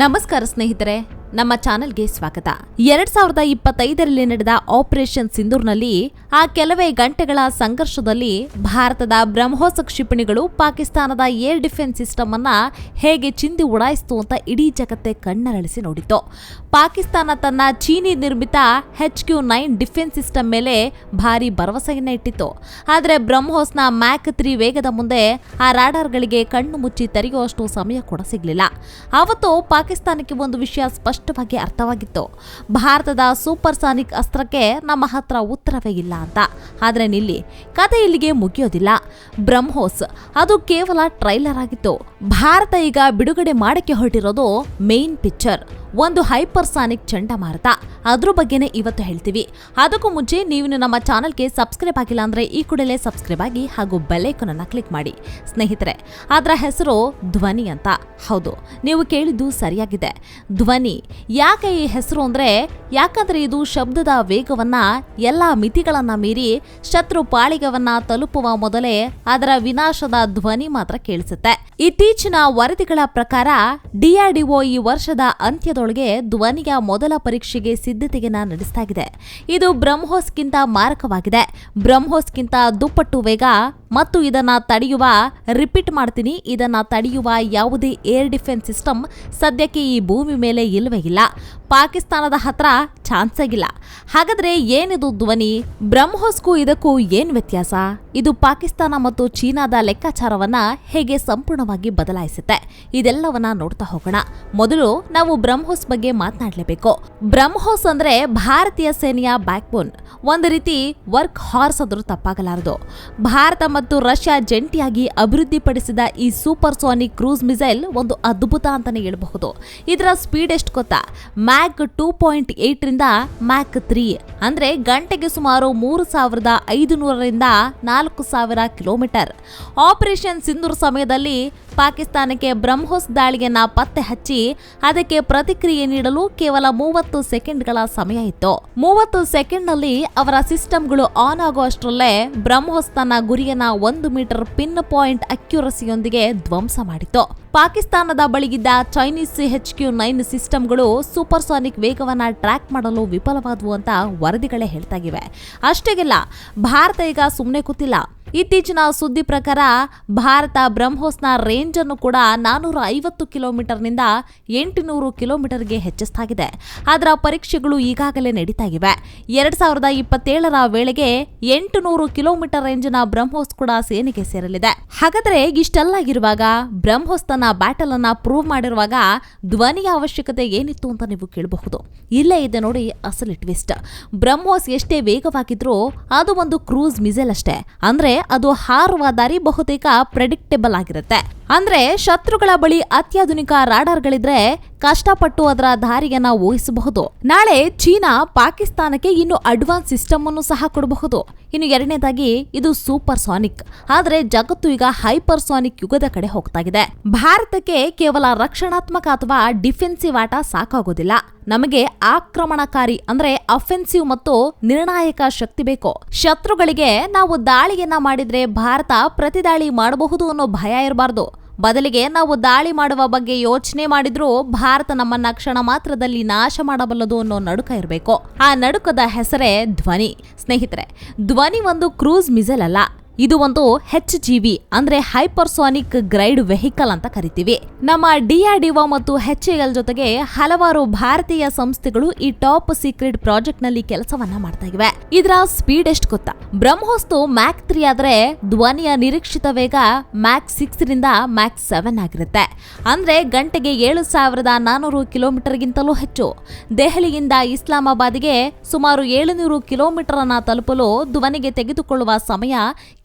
ನಮಸ್ಕಾರ ಸ್ನೇಹಿತರೆ ನಮ್ಮ ಚಾನೆಲ್ಗೆ ಸ್ವಾಗತ. ಎರಡ್ ಸಾವಿರದ ಇಪ್ಪತ್ತೈದರಲ್ಲಿ ನಡೆದ ಆಪರೇಷನ್ ಸಿಂಧೂರ್ನಲ್ಲಿ ಆ ಕೆಲವೇ ಗಂಟೆಗಳ ಸಂಘರ್ಷದಲ್ಲಿ ಭಾರತದ ಬ್ರಹ್ಮೋಸ್ ಕ್ಷಿಪಣಿಗಳು ಪಾಕಿಸ್ತಾನದ ಏರ್ ಡಿಫೆನ್ಸ್ ಸಿಸ್ಟಮ್ ಅನ್ನ ಹೇಗೆ ಚಿಂದಿ ಉಡಾಯಿಸ್ತು ಅಂತ ಇಡೀ ಜಗತ್ತೇ ಕಣ್ಣರಳಿಸಿ ನೋಡಿತ್ತು. ಪಾಕಿಸ್ತಾನ ತನ್ನ ಚೀನಿ ನಿರ್ಮಿತ H Q nine defence system ಮೇಲೆ ಭಾರಿ ಭರವಸೆಯನ್ನ ಇಟ್ಟಿತ್ತು. ಆದರೆ ಬ್ರಹ್ಮೋಸ್ನ ಮ್ಯಾಕ್ ತ್ರೀ ವೇಗದ ಮುಂದೆ ಆ ರಾಡಾರ್ಗಳಿಗೆ ಕಣ್ಣು ಮುಚ್ಚಿ ತೆರೆಯುವಷ್ಟು ಸಮಯ ಕೂಡ ಸಿಗಲಿಲ್ಲ. ಆವತ್ತು ಪಾಕಿಸ್ತಾನಕ್ಕೆ ಒಂದು ವಿಷಯ ಸ್ಪಷ್ಟವಾಗಿ ಅರ್ಥವಾಗಿತ್ತು. ಭಾರತದ ಸೂಪರ್ ಸಾನಿಕ್ ಅಸ್ತ್ರಕ್ಕೆ ನಮ್ಮ ಹತ್ರ ಉತ್ತರವೇ ಇಲ್ಲ. ಅಂತ. ಆದರೆ ನಿಲ್ಲಿ, ಕತೆ ಇಲ್ಲಿಗೆ ಮುಗಿಯೋದಿಲ್ಲ. ಬ್ರಹ್ಮೋಸ್, ಅದು ಕೇವಲ ಟ್ರೈಲರ್ ಆಗಿತ್ತು. ಭಾರತ ಈಗ ಬಿಡುಗಡೆ ಮಾಡಕ್ಕೆ ಹೊರಟಿರೋದು ಮೇನ್ ಪಿಕ್ಚರ್ ಒಂದು ಹೈಪರ್ಸಾನಿಕ್ ಚಂಡಮಾರುತ. ಅದ್ರ ಬಗ್ಗೆನೇ ಇವತ್ತು ಹೇಳ್ತೀವಿ. ಅದಕ್ಕೂ ಮುಂಚೆ ನೀವು ನಮ್ಮ ಚಾನಲ್ಗೆ ಸಬ್ಸ್ಕ್ರೈಬ್ ಆಗಿಲ್ಲ ಅಂದ್ರೆ ಈ ಕೂಡಲೇ ಸಬ್ಸ್ಕ್ರೈಬ್ ಆಗಿ ಹಾಗೂ ಬೆಲ್ಲೈಕನ್ ಅನ್ನ ಕ್ಲಿಕ್ ಮಾಡಿ. ಸ್ನೇಹಿತರೆ, ಅದರ ಹೆಸರು ಧ್ವನಿ ಅಂತ. ಹೌದು, ನೀವು ಕೇಳಿದ್ದು ಸರಿಯಾಗಿದೆ. ಧ್ವನಿ, ಯಾಕೆ ಈ ಹೆಸರು ಅಂದ್ರೆ ಯಾಕಂದ್ರೆ ಇದು ಶಬ್ದದ ವೇಗವನ್ನ, ಎಲ್ಲ ಮಿತಿಗಳನ್ನ ಮೀರಿ ಶತ್ರು ಪಾಳಿಗವನ್ನ ತಲುಪುವ ಮೊದಲೇ ಅದರ ವಿನಾಶದ ಧ್ವನಿ ಮಾತ್ರ ಕೇಳಿಸುತ್ತೆ. ಇತ್ತೀಚಿನ ವರದಿಗಳ ಪ್ರಕಾರ ಡಿಆರ್ಡಿಒ ಈ ವರ್ಷದ ಅಂತ್ಯದೊಳಗೆ ಧ್ವನಿಯ ಮೊದಲ ಪರೀಕ್ಷೆಗೆ ಸಿದ್ಧತೆಯನ್ನ ನಡೆಸಲಾಗಿದೆ ಇದೆ ಬ್ರಹ್ಮೋಸ್ಗಿಂತ ಮಾರಕವಾಗಿದೆ. ಬ್ರಹ್ಮೋಸ್ಗಿಂತ ದುಪ್ಪಟ್ಟು ವೇಗ ಮತ್ತು ಇದನ್ನು ತಡೆಯುವ, ರಿಪೀಟ್ ಮಾಡ್ತೀನಿ, ಇದನ್ನು ತಡೆಯುವ ಯಾವುದೇ ಏರ್ ಡಿಫೆನ್ಸ್ ಸಿಸ್ಟಮ್ ಸದ್ಯಕ್ಕೆ ಈ ಭೂಮಿ ಮೇಲೆ ಇಲ್ಲವೇ ಇಲ್ಲ. ಪಾಕಿಸ್ತಾನದ ಹತ್ರ ಚಾನ್ಸ್ ಆಗಿಲ್ಲ. ಹಾಗಾದ್ರೆ ಏನಿದು ಧ್ವನಿ? ಬ್ರಹ್ಮೋಸ್ಗೂ ಇದಕ್ಕೂ ಏನು ವ್ಯತ್ಯಾಸ? ಇದು ಪಾಕಿಸ್ತಾನ ಮತ್ತು ಚೀನಾದ ಲೆಕ್ಕಾಚಾರವನ್ನ ಹೇಗೆ ಸಂಪೂರ್ಣವಾಗಿ ಬದಲಾಯಿಸುತ್ತೆ? ಇದೆಲ್ಲವನ್ನ ನೋಡ್ತಾ ಹೋಗೋಣ. ಮೊದಲು ನಾವು ಬ್ರಹ್ಮೋಸ್ ಬಗ್ಗೆ ಮಾತನಾಡಲೇಬೇಕು. ಬ್ರಹ್ಮೋಸ್ ಅಂದ್ರೆ ಭಾರತೀಯ ಸೇನೆಯ ಬ್ಯಾಕ್ಬೋನ್ ಒಂದು ರೀತಿ ವರ್ಕ್ ಹಾರ್ಸ್ ಆದರೂ ತಪ್ಪಾಗಲಾರದು. ಭಾರತ ಮತ್ತು ರಷ್ಯಾ ಜಂಟಿಯಾಗಿ ಅಭಿವೃದ್ಧಿಪಡಿಸಿದ ಈ ಸೂಪರ್ ಸೋನಿಕ್ ಕ್ರೂಸ್ ಮಿಸೈಲ್ ಒಂದು ಅದ್ಭುತ ಅಂತಾನೆ ಹೇಳಬಹುದು. ಇದರ ಸ್ಪೀಡ್ ಎಷ್ಟು ಗೊತ್ತಾ? ಮ್ಯಾಕ್ ಟೂ ಪಾಯಿಂಟ್ ಏಟ್ರಿಂದ ಮ್ಯಾಕ್ ತ್ರೀ ಅಂದ್ರೆ ಗಂಟೆಗೆ ಸುಮಾರು ಮೂರು ಸಾವಿರದ ಐದು ನೂರರಿಂದ ನಾಲ್ಕು ಸಾವಿರ ಕಿಲೋಮೀಟರ್. ಆಪರೇಷನ್ ಸಿಂಧೂರ್ ಸಮಯದಲ್ಲಿ ಪಾಕಿಸ್ತಾನಕ್ಕೆ ಬ್ರಹ್ಮೋಸ್ ದಾಳಿಯನ್ನ ಪತ್ತೆ ಹಚ್ಚಿ ಅದಕ್ಕೆ ಪ್ರತಿಕ್ರಿಯೆ ನೀಡಲು ಕೇವಲ ಮೂವತ್ತು ಸೆಕೆಂಡ್ಗಳ ಸಮಯ ಇತ್ತು. ಮೂವತ್ತು ಸೆಕೆಂಡ್ನಲ್ಲಿ ಅವರ ಸಿಸ್ಟಮ್ಗಳು ಆನ್ ಆಗುವಷ್ಟರಲ್ಲೇ ಬ್ರಹ್ಮೋಸ್ ತನ್ನ ಗುರಿಯನ್ನ ಒಂದು ಮೀಟರ್ ಪಿನ್ ಪಾಯಿಂಟ್ ಅಕ್ಯುರಸಿಯೊಂದಿಗೆ ಧ್ವಂಸ ಮಾಡಿತು ಪಾಕಿಸ್ತಾನದ ಬಳಿಗಿದ್ದ ಚೈನೀಸ್ ಹೆಚ್ ಕ್ಯೂ ನೈನ್ ಸಿಸ್ಟಮ್ಗಳು ಸೂಪರ್ಸಾನಿಕ್ ವೇಗವನ್ನು ಟ್ರ್ಯಾಕ್ ಮಾಡಲು ವಿಫಲವಾದವು ಅಂತ ವರದಿಗಳೇ ಹೇಳ್ತಾಗಿವೆ. ಅಷ್ಟೇಗೆಲ್ಲ, ಭಾರತ ಈಗ ಸುಮ್ಮನೆ ಕೂತಿಲ್ಲ. ಇತ್ತೀಚಿನ ಸುದ್ದಿ ಪ್ರಕಾರ, ಭಾರತ ಬ್ರಹ್ಮೋಸ್ನ ರೇಂಜ್ ಅನ್ನು ಕೂಡ ನಾನೂರ ಐವತ್ತು ಕಿಲೋಮೀಟರ್ನಿಂದ ಎಂಟುನೂರು ಕಿಲೋಮೀಟರ್ಗೆ ಹೆಚ್ಚಿಸ್ತಾಗಿದೆ. ಅದರ ಪರೀಕ್ಷೆಗಳು ಈಗಾಗಲೇ ನಡೀತಾ ಇವೆ ಎರಡ್ ಸಾವಿರದ ಇಪ್ಪತ್ತೇಳರ ವೇಳೆಗೆ ಎಂಟುನೂರು ಕಿಲೋಮೀಟರ್ ರೇಂಜ್ನ ಬ್ರಹ್ಮೋಸ್ ಕೂಡ ಸೇನೆಗೆ ಸೇರಲಿದೆ. ಹಾಗಾದ್ರೆ ಇಷ್ಟೆಲ್ಲ ಇರುವಾಗ ಬ್ರಹ್ಮೋಸ್ ತನ್ನ ಬ್ಯಾಟಲ್ ಅನ್ನ ಪ್ರೂವ್ ಮಾಡಿರುವಾಗ ಧ್ವನಿಯ ಅವಶ್ಯಕತೆ ಏನಿತ್ತು ಅಂತ ನೀವು ಕೇಳಬಹುದು. ಇಲ್ಲೇ ಇದೆ ನೋಡಿ ಅಸಲಿ ಟ್ವಿಸ್ಟ್ ಬ್ರಹ್ಮೋಸ್ ಎಷ್ಟೇ ವೇಗವಾಗಿದ್ರೂ ಅದು ಒಂದು ಕ್ರೂಸ್ ಮಿಸೈಲ್ ಅಷ್ಟೇ. ಅಂದ್ರೆ ಅದು ಹಾರುವ ದಾರಿ ಬಹುತೇಕ ಪ್ರೆಡಿಕ್ಟೇಬಲ್ ಆಗಿರುತ್ತೆ. ಅಂದ್ರೆ ಶತ್ರುಗಳ ಬಳಿ ಅತ್ಯಾಧುನಿಕ ರಾಡಾರ್ಗಳಿದ್ರೆ ಕಷ್ಟಪಟ್ಟು ಅದರ ದಾರಿಯನ್ನ ಊಹಿಸಬಹುದು. ನಾಳೆ ಚೀನಾ ಪಾಕಿಸ್ತಾನಕ್ಕೆ ಇನ್ನು ಅಡ್ವಾನ್ಸ್ ಸಿಸ್ಟಮ್ ಅನ್ನು ಸಹ ಕೊಡಬಹುದು. ಇನ್ನು ಎರಡನೇದಾಗಿ ಇದು ಸೂಪರ್ ಸಾನಿಕ್ ಆದರೆ ಜಗತ್ತು ಈಗ ಹೈಪರ್ ಸಾನಿಕ್ ಯುಗದ ಕಡೆ ಹೋಗ್ತಾ ಇದೆ ಭಾರತಕ್ಕೆ ಕೇವಲ ರಕ್ಷಣಾತ್ಮಕ ಅಥವಾ ಡಿಫೆನ್ಸಿವ್ ಆಟ ಸಾಕಾಗೋದಿಲ್ಲ. ನಮಗೆ ಆಕ್ರಮಣಕಾರಿ ಅಂದ್ರೆ ಅಫೆನ್ಸಿವ್ ಮತ್ತು ನಿರ್ಣಾಯಕ ಶಕ್ತಿ ಬೇಕು. ಶತ್ರುಗಳಿಗೆ ನಾವು ದಾಳಿಯನ್ನ ಮಾಡಿದ್ರೆ ಭಾರತ ಪ್ರತಿದಾಳಿ ಮಾಡಬಹುದು ಅನ್ನೋ ಭಯ ಇರಬಾರ್ದು. ಬದಲಿಗೆ ನಾವು ದಾಳಿ ಮಾಡುವ ಬಗ್ಗೆ ಯೋಚನೆ ಮಾಡಿದ್ರೂ ಭಾರತ ನಮ್ಮನ್ನ ಕ್ಷಣ ಮಾತ್ರದಲ್ಲಿ ನಾಶ ಮಾಡಬಲ್ಲದು ಅನ್ನೋ ನಡುಕ ಇರಬೇಕು. ಆ ನಡುಕದ ಹೆಸರೇ ಧ್ವನಿ. ಸ್ನೇಹಿತರೆ, ಧ್ವನಿ ಒಂದು ಕ್ರೂಸ್ ಮಿಸೈಲ್ ಅಲ್ಲ. ಇದು ಒಂದು ಹೆಚ್ ವಿ ಅಂದ್ರೆ ಹೈಪರ್ಸೋನಿಕ್ ಗ್ರೈಡ್ ವೆಹಿಕಲ್ ಅಂತ ಕರಿತೀವಿ. ನಮ್ಮ ಡಿಆರ್ಡಿಒ ಮತ್ತು ಹೆಚ್ ಎಲ್ ಜೊತೆಗೆ ಹಲವಾರು ಭಾರತೀಯ ಸಂಸ್ಥೆಗಳು ಈ ಟಾಪ್ ಸೀಕ್ರೆಟ್ ಪ್ರಾಜೆಕ್ಟ್ನಲ್ಲಿ ಕೆಲಸವನ್ನ ಮಾಡ್ತಾ ಇವೆ. ಇದರ ಸ್ಪೀಡ್ ಎಷ್ಟು ಗೊತ್ತಾ? ಬ್ರಹ್ಮೋಸ್ತು ಮ್ಯಾಕ್ ತ್ರೀ ಆದ್ರೆ ಧ್ವನಿಯ ನಿರೀಕ್ಷಿತ ವೇಗ ಮ್ಯಾಕ್ ಸಿಕ್ಸ್ ರಿಂದ ಮ್ಯಾಕ್ ಸೆವೆನ್ ಆಗಿರುತ್ತೆ. ಅಂದ್ರೆ ಗಂಟೆಗೆ ಏಳು ಸಾವಿರದ ನಾನೂರು ಕಿಲೋಮೀಟರ್ಗಿಂತಲೂ ಹೆಚ್ಚು. ದೆಹಲಿಯಿಂದ ಇಸ್ಲಾಮಾಬಾದ್ಗೆ ಸುಮಾರು ಏಳುನೂರು ಕಿಲೋಮೀಟರ್ ಅನ್ನ ತಲುಪಲು ಧ್ವನಿಗೆ ತೆಗೆದುಕೊಳ್ಳುವ ಸಮಯ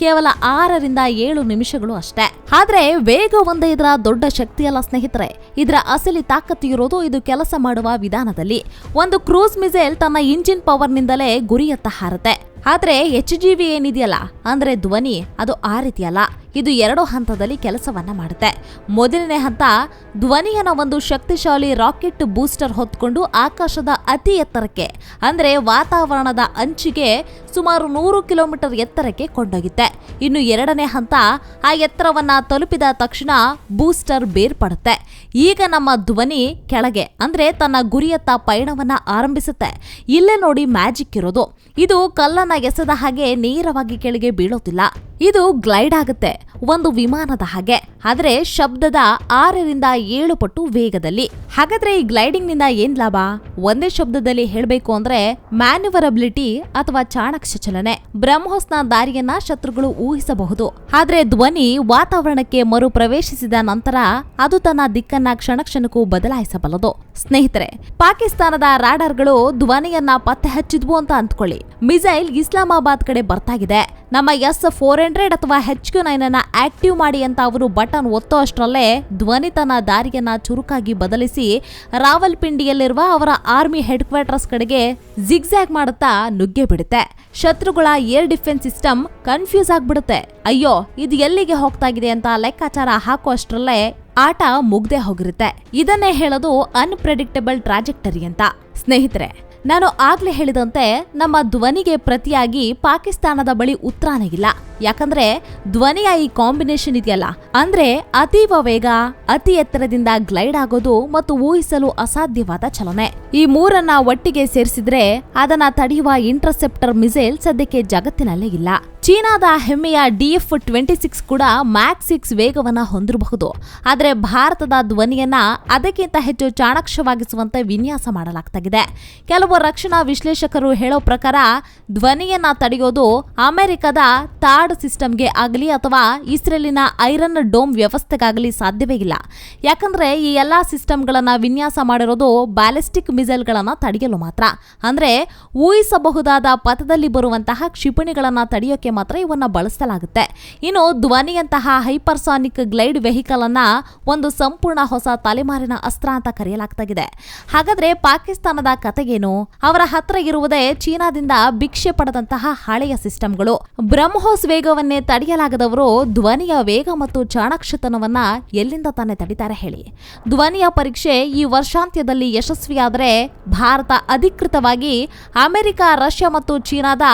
ಕೇವಲ ಆರರಿಂದ ಏಳು ನಿಮಿಷಗಳು ಅಷ್ಟೇ. ಆದ್ರೆ ವೇಗ ಒಂದೇ ಇದರ ದೊಡ್ಡ ಶಕ್ತಿಯಲ್ಲ ಸ್ನೇಹಿತರೆ. ಇದರ ಅಸಲಿ ತಾಕತ್ತು ಇರೋದು ಇದು ಕೆಲಸ ಮಾಡುವ ವಿಧಾನದಲ್ಲಿ. ಒಂದು ಕ್ರೂಸ್ ಮಿಸೈಲ್ ತನ್ನ ಇಂಜಿನ್ ಪವರ್ನಿಂದಲೇ ಗುರಿಯತ್ತ ಹಾರುತ್ತೆ. ಆದ್ರೆ ಎಚ್ ಜಿ ವಿ ಏನಿದೆಯಲ್ಲ, ಅಂದ್ರೆ ಧ್ವನಿ, ಅದು ಆ ರೀತಿ ಅಲ್ಲ. ಇದು ಎರಡು ಹಂತದಲ್ಲಿ ಕೆಲಸವನ್ನ ಮಾಡುತ್ತೆ. ಮೊದಲನೇ ಹಂತ, ಧ್ವನಿಯನ್ನು ಒಂದು ಶಕ್ತಿಶಾಲಿ ರಾಕೆಟ್ ಬೂಸ್ಟರ್ ಹೊತ್ಕೊಂಡು ಆಕಾಶದ ಅತಿ ಎತ್ತರಕ್ಕೆ, ಅಂದ್ರೆ ವಾತಾವರಣದ ಅಂಚಿಗೆ ಸುಮಾರು ನೂರು ಕಿಲೋಮೀಟರ್ ಎತ್ತರಕ್ಕೆ ಕೊಂಡೊಯ್ಯುತ್ತೆ. ಇನ್ನು ಎರಡನೇ ಹಂತ, ಆ ಎತ್ತರವನ್ನ ತಲುಪಿದ ತಕ್ಷಣ ಬೂಸ್ಟರ್ ಬೇರ್ಪಡುತ್ತೆ. ಈಗ ನಮ್ಮ ಧ್ವನಿ ಕೆಳಗೆ, ಅಂದ್ರೆ ತನ್ನ ಗುರಿಯತ್ತ ಪಯಣವನ್ನ ಆರಂಭಿಸುತ್ತೆ. ಇಲ್ಲೇ ನೋಡಿ ಮ್ಯಾಜಿಕ್ ಇರೋದು. ಇದು ಕಲ್ಲನ್ನ ಎಸೆದ ಹಾಗೆ ನೇರವಾಗಿ ಕೆಳಗೆ ಬೀಳೋದಿಲ್ಲ. ಇದು ಗ್ಲೈಡ್ ಆಗುತ್ತೆ ಒಂದು ವಿಮಾನದ ಹಾಗೆ. ಆದ್ರೆ ಶಬ್ದದ ಆರರಿಂದ ಏಳು ಪಟ್ಟು ವೇಗದಲ್ಲಿ. ಹಾಗಾದ್ರೆ ಈ ಗ್ಲೈಡಿಂಗ್ನಿಂದ ಏನ್ ಲಾಭ? ಒಂದೇ ಶಬ್ದದಲ್ಲಿ ಹೇಳಬೇಕು ಅಂದ್ರೆ ಮ್ಯಾನ್ಯುವರಬಿಲಿಟಿ ಅಥವಾ ಚಾಣಾಕ್ಷ ಚಲನೆ. ಬ್ರಹ್ಮೋಸ್ನ ದಾರಿಯನ್ನ ಶತ್ರುಗಳು ಊಹಿಸಬಹುದು. ಆದ್ರೆ ಧ್ವನಿ ವಾತಾವರಣಕ್ಕೆ ಮರು ಪ್ರವೇಶಿಸಿದ ನಂತರ ಅದು ತನ್ನ ದಿಕ್ಕನ್ನ ಕ್ಷಣ ಕ್ಷಣಕ್ಕೂ ಬದಲಾಯಿಸಬಲ್ಲದು. ಸ್ನೇಹಿತರೆ, ಪಾಕಿಸ್ತಾನದ ರಾಡರ್ಗಳು ಧ್ವನಿಯನ್ನ ಪತ್ತೆ ಹಚ್ಚಿದ್ವು ಅಂತ ಅಂದ್ಕೊಳ್ಳಿ ಮಿಸೈಲ್ ಇಸ್ಲಾಮಾಬಾದ್ ಕಡೆ ಬರ್ತಾಗಿದೆ. ನಮ್ಮ ಎಸ್ ಫೋರ್ ಹಂಡ್ರೆಡ್ ಅಥವಾ ಹೆಚ್ ಕ್ಯೂ ನೈನ್ ಅನ್ನ ಆಕ್ಟಿವ್ ಮಾಡಿ ಅಂತ ಅವರು ಬಟನ್ ಒತ್ತೋ ಅಷ್ಟರಲ್ಲೇ ಧ್ವನಿ ತನ್ನ ದಾರಿಯನ್ನ ಚುರುಕಾಗಿ ಬದಲಿಸಿ ರಾವಲ್ಪಿಂಡಿಯಲ್ಲಿರುವ ಅವರ ಆರ್ಮಿ ಹೆಡ್ ಕ್ವಾರ್ಟರ್ಸ್ ಕಡೆಗೆ ಜಿಗ್ಜ್ಯಾಗ್ ಮಾಡುತ್ತಾ ನುಗ್ಗೆ ಬಿಡುತ್ತೆ. ಶತ್ರುಗಳ ಏರ್ ಡಿಫೆನ್ಸ್ ಸಿಸ್ಟಮ್ ಕನ್ಫ್ಯೂಸ್ ಆಗ್ಬಿಡುತ್ತೆ. ಅಯ್ಯೋ, ಇದು ಎಲ್ಲಿಗೆ ಹೋಗ್ತಾ ಇದೆ ಅಂತ ಲೆಕ್ಕಾಚಾರ ಹಾಕೋ ಅಷ್ಟರಲ್ಲೇ ಆಟ ಮುಗ್ದೆ ಹೋಗಿರುತ್ತೆ. ಇದನ್ನೇ ಹೇಳೋದು ಅನ್ಪ್ರೆಡಿಕ್ಟಬಲ್ ಟ್ರಾಜೆಕ್ಟರಿ ಅಂತ. ಸ್ನೇಹಿತರೆ ನಾನು ಆಗ್ಲೇ ಹೇಳಿದಂತೆ ನಮ್ಮ ಧ್ವನಿಗೆ ಪ್ರತಿಯಾಗಿ ಪಾಕಿಸ್ತಾನದ ಬಳಿ ಉತ್ತರಾನೇ ಇಲ್ಲ. ಯಾಕಂದ್ರೆ ಧ್ವನಿಯ ಈ ಕಾಂಬಿನೇಷನ್ ಇದೆಯಲ್ಲ, ಅಂದ್ರೆ ಅತೀವ ವೇಗ, ಅತಿ ಎತ್ತರದಿಂದ ಗ್ಲೈಡ್ ಆಗೋದು ಮತ್ತು ಊಹಿಸಲು ಅಸಾಧ್ಯವಾದ ಚಲನೆ. ಈ ಮೂರನ್ನ ಒಟ್ಟಿಗೆ ಸೇರಿಸಿದ್ರೆ ಅದನ್ನ ತಡೆಯುವ ಇಂಟರ್ಸೆಪ್ಟರ್ ಮಿಸೈಲ್ ಸದ್ಯಕ್ಕೆ ಜಗತ್ತಿನಲ್ಲೇ ಇಲ್ಲ. ಚೀನಾದ ಹೆಮ್ಮೆಯ ಡಿಎಫ್ ಟ್ವೆಂಟಿ ಸಿಕ್ಸ್ ಕೂಡ ಮ್ಯಾಕ್ ಸಿಕ್ಸ್ ವೇಗವನ್ನು ಹೊಂದಿರಬಹುದು. ಆದರೆ ಭಾರತದ ಧ್ವನಿಯನ್ನ ಅದಕ್ಕಿಂತ ಹೆಚ್ಚು ಚಾಣಾಕ್ಷವಾಗಿಸುವಂತೆ ವಿನ್ಯಾಸ ಮಾಡಲಾಗ್ತಾಗಿದೆ. ಕೆಲವು ರಕ್ಷಣಾ ವಿಶ್ಲೇಷಕರು ಹೇಳೋ ಪ್ರಕಾರ, ಧ್ವನಿಯನ್ನ ತಡೆಯೋದು ಅಮೆರಿಕದ ಥಾರ್ಡ್ ಸಿಸ್ಟಮ್ಗೆ ಆಗಲಿ ಅಥವಾ ಇಸ್ರೇಲಿನ ಐರನ್ ಡೋಮ್ ವ್ಯವಸ್ಥೆಗಾಗಲಿ ಸಾಧ್ಯವೇ ಇಲ್ಲ. ಯಾಕಂದ್ರೆ ಈ ಎಲ್ಲ ಸಿಸ್ಟಮ್ಗಳನ್ನು ವಿನ್ಯಾಸ ಮಾಡಿರೋದು ಬ್ಯಾಲಿಸ್ಟಿಕ್ ಮಿಸೈಲ್ಗಳನ್ನು ತಡೆಯಲು ಮಾತ್ರ. ಅಂದ್ರೆ ಊಹಿಸಬಹುದಾದ ಪಥದಲ್ಲಿ ಬರುವಂತಹ ಕ್ಷಿಪಣಿಗಳನ್ನು ತಡೆಯೋಕೆ ಮಾತ್ರ ಇವನ್ನ ಬಳಸಲಾಗುತ್ತೆ. ಇನ್ನು ಧ್ವನಿಯಂತಹ ಹೈಪರ್ಸಾನಿಕ್ ಗ್ಲೈಡ್ ವೆಹಿಕಲ್ ಅನ್ನ ಒಂದು ಸಂಪೂರ್ಣ ಹೊಸ ತಲೆಮಾರಿನ ಅಸ್ತ್ರ ಅಂತ ಕರೆಯಲಾಗ್ತಾಗಿದೆ. ಹಾಗಾದ್ರೆ ಪಾಕಿಸ್ತಾನದ ಕತೆಗೇನು ಅವರ ಹತ್ರ ಇರುವುದೇ ಚೀನಾದಿಂದ ಭಿಕ್ಷೆ ಪಡೆದಂತಹ ಹಳೆಯ ಸಿಸ್ಟಮ್ಗಳು. ಬ್ರಹ್ಮೋಸ್ ವೇಗವನ್ನೇ ತಡೆಯಲಾಗದವರು ಧ್ವನಿಯ ವೇಗ ಮತ್ತು ಚಾಣಾಕ್ಷತನವನ್ನ ಎಲ್ಲಿಂದ ತಾನೇ ತಡಿತಾರೆ ಹೇಳಿ. ಧ್ವನಿಯ ಪರೀಕ್ಷೆ ಈ ವರ್ಷಾಂತ್ಯದಲ್ಲಿ ಯಶಸ್ವಿಯಾದರೆ ಭಾರತ ಅಧಿಕೃತವಾಗಿ ಅಮೆರಿಕ, ರಷ್ಯಾ ಮತ್ತು ಚೀನಾದ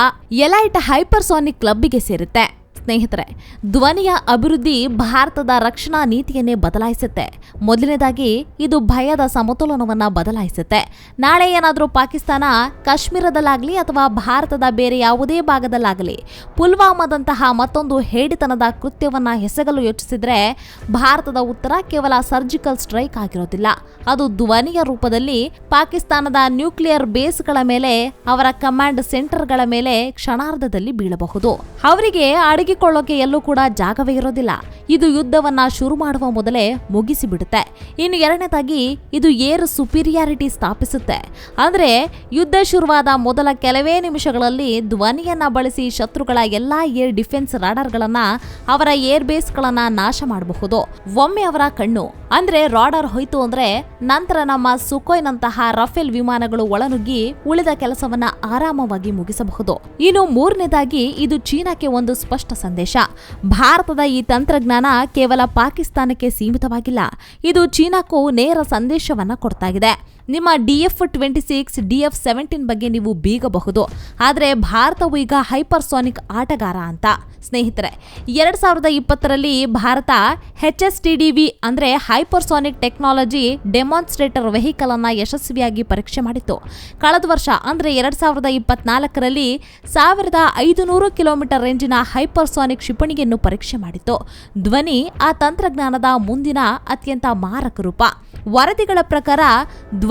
ಎಲೈಟ್ ಹೈಪರ್ಸಾನಿಕ್ ಕ್ಲಬ್ಬಿಗೆ ಸೇರುತ್ತೆ. ಸ್ನೇಹಿತರೆ, ಧ್ವನಿಯ ಅಭಿವೃದ್ಧಿ ಭಾರತದ ರಕ್ಷಣಾ ನೀತಿಯನ್ನೇ ಬದಲಾಯಿಸುತ್ತೆ. ಮೊದಲನೇದಾಗಿ, ಇದು ಭಯದ ಸಮತೋಲನವನ್ನ ಬದಲಾಯಿಸುತ್ತೆ. ನಾಳೆ ಏನಾದರೂ ಪಾಕಿಸ್ತಾನ ಕಾಶ್ಮೀರದಲ್ಲಾಗಲಿ ಅಥವಾ ಭಾರತದ ಬೇರೆ ಯಾವುದೇ ಭಾಗದಲ್ಲಾಗಲಿ ಪುಲ್ವಾಮಾದಂತಹ ಮತ್ತೊಂದು ಹೇಡಿತನದ ಕೃತ್ಯವನ್ನ ಎಸಗಲು ಯೋಚಿಸಿದರೆ, ಭಾರತದ ಉತ್ತರ ಕೇವಲ ಸರ್ಜಿಕಲ್ ಸ್ಟ್ರೈಕ್ ಆಗಿರೋದಿಲ್ಲ. ಅದು ಧ್ವನಿಯ ರೂಪದಲ್ಲಿ ಪಾಕಿಸ್ತಾನದ ನ್ಯೂಕ್ಲಿಯರ್ ಬೇಸ್ಗಳ ಮೇಲೆ, ಅವರ ಕಮಾಂಡ್ ಸೆಂಟರ್ಗಳ ಮೇಲೆ ಕ್ಷಣಾರ್ಧದಲ್ಲಿ ಬೀಳಬಹುದು. ಅವರಿಗೆ ಅಡಗಿಕೊಳ್ಳೋಕೆ ಎಲ್ಲೂ ಕೂಡ ಜಾಗವೇ ಇರೋದಿಲ್ಲ. ಇದು ಯುದ್ಧವನ್ನ ಶುರು ಮಾಡುವ ಮೊದಲೇ ಮುಗಿಸಿಬಿಡುತ್ತೆ. ಇನ್ನು ಎರಡನೇದಾಗಿ ಇದು ಏರ್ ಸುಪೀರಿಯಾರಿಟಿ ಸ್ಥಾಪಿಸುತ್ತೆ. ಅಂದ್ರೆ ಯುದ್ಧ ಶುರುವಾದ ಮೊದಲ ಕೆಲವೇ ನಿಮಿಷಗಳಲ್ಲಿ ಧ್ವನಿಯನ್ನ ಬಳಸಿ ಶತ್ರುಗಳ ಎಲ್ಲಾ ಏರ್ ಡಿಫೆನ್ಸ್ ರಾಡರ್ಗಳನ್ನ ಅವರ ಏರ್ ಬೇಸ್ಗಳನ್ನ ನಾಶ ಮಾಡಬಹುದು. ಒಮ್ಮೆ ಅವರ ಕಣ್ಣು, ಅಂದ್ರೆ ರಾಡರ್ ಹೋಯ್ತು ಅಂದ್ರೆ ನಂತರ ನಮ್ಮ ಸುಕೋಯ್ನಂತಹ ರಫೇಲ್ ವಿಮಾನಗಳು ಒಳನುಗ್ಗಿ ಉಳಿದ ಕೆಲಸವನ್ನ ಆರಾಮವಾಗಿ ಮುಗಿಸಬಹುದು. ಇನ್ನು ಮೂರನೇದಾಗಿ ಇದು ಚೀನಾಕ್ಕೆ ಒಂದು ಸ್ಪಷ್ಟ ಸಂದೇಶ. ಭಾರತದ ಈ ತಂತ್ರಜ್ಞಾನ ಕೇವಲ ಪಾಕಿಸ್ತಾನಕ್ಕೆ ಸೀಮಿತವಾಗಿಲ್ಲ. ಇದು ಚೀನಾಕ್ಕೂ ನೇರ ಸಂದೇಶವನ್ನ ಕೊಡ್ತಾಗಿದೆ ನಿಮ್ಮ D F twenty six D F seventeen ಬಗ್ಗೆ ನೀವು ಬೀಗಬಹುದು. ಆದರೆ ಭಾರತವು ಈಗ ಹೈಪರ್ಸಾನಿಕ್ ಆಟಗಾರ ಅಂತ. ಸ್ನೇಹಿತರೆ, ಎರಡು ಸಾವಿರದ ಇಪ್ಪತ್ತರಲ್ಲಿ Bharat H S T D V ಅಂದರೆ ಹೈಪರ್ಸಾನಿಕ್ ಟೆಕ್ನಾಲಜಿ ಡೆಮಾನ್ಸ್ಟ್ರೇಟರ್ ವೆಹಿಕಲ್ ಅನ್ನು ಯಶಸ್ವಿಯಾಗಿ ಪರೀಕ್ಷೆ ಮಾಡಿತ್ತು. ಕಳೆದ ವರ್ಷ, ಅಂದರೆ ಎರಡು ಸಾವಿರದ ಇಪ್ಪತ್ನಾಲ್ಕರಲ್ಲಿ ಸಾವಿರದ ಐದುನೂರು ಕಿಲೋಮೀಟರ್ ರೇಂಜಿನ ಹೈಪರ್ಸಾನಿಕ್ ಕ್ಷಿಪಣಿಯನ್ನು ಪರೀಕ್ಷೆ ಮಾಡಿತ್ತು. ಧ್ವನಿ, ಆ ತಂತ್ರಜ್ಞಾನದ ಮುಂದಿನ ಅತ್ಯಂತ ಮಾರಕ ರೂಪ. ವರದಿಗಳ ಪ್ರಕಾರ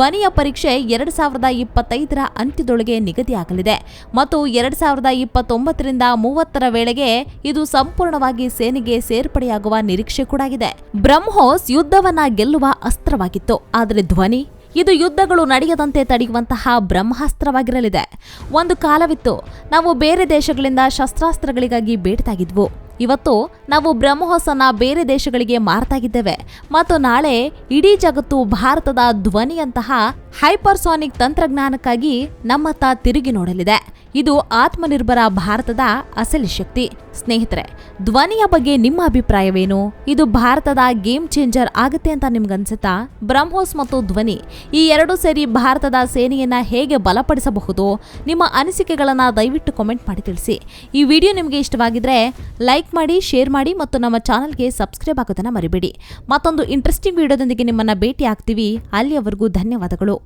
ಧ್ವನಿಯ ಪರೀಕ್ಷೆ ಎರಡ್ ಸಾವಿರದ ಇಪ್ಪತ್ತೈದರ ಅಂತ್ಯದೊಳಗೆ ನಿಗದಿಯಾಗಲಿದೆ. ಮತ್ತು ಎರಡ್ ಸಾವಿರದ ಇಪ್ಪತ್ತೊಂಬತ್ತರಿಂದ ಮೂವತ್ತರ ವೇಳೆಗೆ ಇದು ಸಂಪೂರ್ಣವಾಗಿ ಸೇನೆಗೆ ಸೇರ್ಪಡೆಯಾಗುವ ನಿರೀಕ್ಷೆ ಕೂಡ ಇದೆ. ಬ್ರಹ್ಮೋಸ್ ಯುದ್ಧವನ್ನ ಗೆಲ್ಲುವ ಅಸ್ತ್ರವಾಗಿತ್ತು. ಆದರೆ ಧ್ವನಿ, ಇದು ಯುದ್ಧಗಳು ನಡೆಯದಂತೆ ತಡೆಯುವಂತಹ ಬ್ರಹ್ಮಾಸ್ತ್ರವಾಗಿರಲಿದೆ. ಒಂದು ಕಾಲವಿತ್ತು. ನಾವು ಬೇರೆ ದೇಶಗಳಿಂದ ಶಸ್ತ್ರಾಸ್ತ್ರಗಳಿಗಾಗಿ ಬೇಡ್ತಾಗಿದ್ವು ಇವತ್ತು ನಾವು ಬ್ರಹ್ಮೋಸನ್ನ ಬೇರೆ ದೇಶಗಳಿಗೆ ಮಾರ್ತಾಗಿದ್ದೇವೆ ಮತ್ತು ನಾಳೆ ಇಡೀ ಜಗತ್ತು ಭಾರತದ ಧ್ವನಿಯಂತಹ ಹೈಪರ್ಸಾನಿಕ್ ತಂತ್ರಜ್ಞಾನಕ್ಕಾಗಿ ನಮ್ಮತ್ತ ತಿರುಗಿ ನೋಡಲಿದೆ. ಇದು ಆತ್ಮನಿರ್ಭರ ಭಾರತದ ಅಸಲಿ ಶಕ್ತಿ. ಸ್ನೇಹಿತರೆ, ಧ್ವನಿಯ ಬಗ್ಗೆ ನಿಮ್ಮ ಅಭಿಪ್ರಾಯವೇನು? ಇದು ಭಾರತದ ಗೇಮ್ ಚೇಂಜರ್ ಆಗುತ್ತೆ ಅಂತ ನಿಮ್ಗನ್ಸುತ್ತಾ? ಬ್ರಹ್ಮೋಸ್ ಮತ್ತು ಧ್ವನಿ ಈ ಎರಡು ಸೇರಿ ಭಾರತದ ಸೇನೆಯನ್ನ ಹೇಗೆ ಬಲಪಡಿಸಬಹುದು? ನಿಮ್ಮ ಅನಿಸಿಕೆಗಳನ್ನ ದಯವಿಟ್ಟು ಕಾಮೆಂಟ್ ಮಾಡಿ ತಿಳಿಸಿ. ಈ ವಿಡಿಯೋ ನಿಮಗೆ ಇಷ್ಟವಾಗಿದ್ರೆ ಲೈಕ್ ಮಾಡಿ ಶೇರ್ ಮಾಡಿ ಮತ್ತು ನಮ್ಮ ಚಾನಲ್ಗೆ ಸಬ್ಸ್ಕ್ರೈಬ್ ಆಗೋದನ್ನ ಮರಿಬೇಡಿ. ಮತ್ತೊಂದು ಇಂಟ್ರೆಸ್ಟಿಂಗ್ ವಿಡಿಯೋದೊಂದಿಗೆ ನಿಮ್ಮನ್ನ ಭೇಟಿ ಆಗ್ತೀವಿ ಅಲ್ಲಿಯವರೆಗೂ ಧನ್ಯವಾದಗಳು.